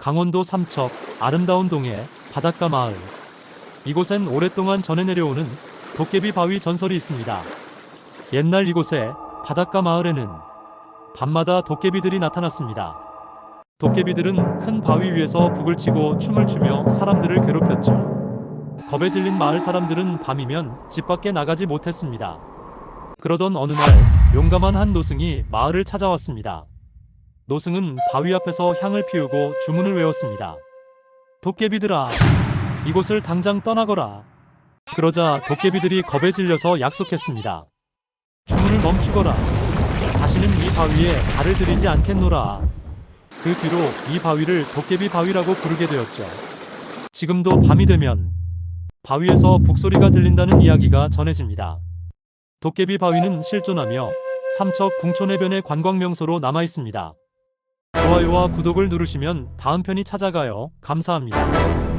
강원도 삼척 아름다운 동해 바닷가 마을. 이곳엔 오랫동안 전해 내려오는 도깨비 바위 전설이 있습니다. 옛날 이곳에 바닷가 마을에는 밤마다 도깨비들이 나타났습니다. 도깨비들은 큰 바위 위에서 북을 치고 춤을 추며 사람들을 괴롭혔죠. 겁에 질린 마을 사람들은 밤이면 집 밖에 나가지 못했습니다. 그러던 어느 날 용감한 한 노승이 마을을 찾아왔습니다. 노승은 바위 앞에서 향을 피우고 주문을 외웠습니다. 도깨비들아, 이곳을 당장 떠나거라. 그러자 도깨비들이 겁에 질려서 약속했습니다. 주문을 멈추거라. 다시는 이 바위에 발을 들이지 않겠노라. 그 뒤로 이 바위를 도깨비 바위라고 부르게 되었죠. 지금도 밤이 되면 바위에서 북소리가 들린다는 이야기가 전해집니다. 도깨비 바위는 실존하며 삼척 궁촌해변의 관광 명소로 남아 있습니다. 좋아요와 구독을 누르시면 다음 편이 찾아가요. 감사합니다.